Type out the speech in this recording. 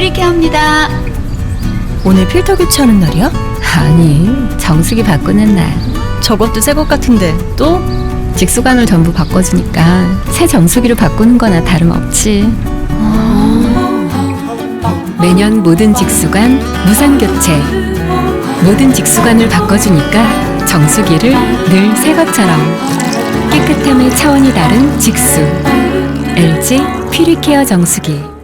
큐리케어입니다. 오늘 필터 교체하는 날이야? 아니, 정수기 바꾸는 날. 저것도 새 것 같은데 또? 직수관을 전부 바꿔주니까 새 정수기로 바꾸는 거나 다름없지. 매년 모든 직수관 무상 교체. 모든 직수관을 바꿔주니까 정수기를 늘 새 것처럼 깨끗함의 차원이 다른 직수. LG 퓨리케어 정수기.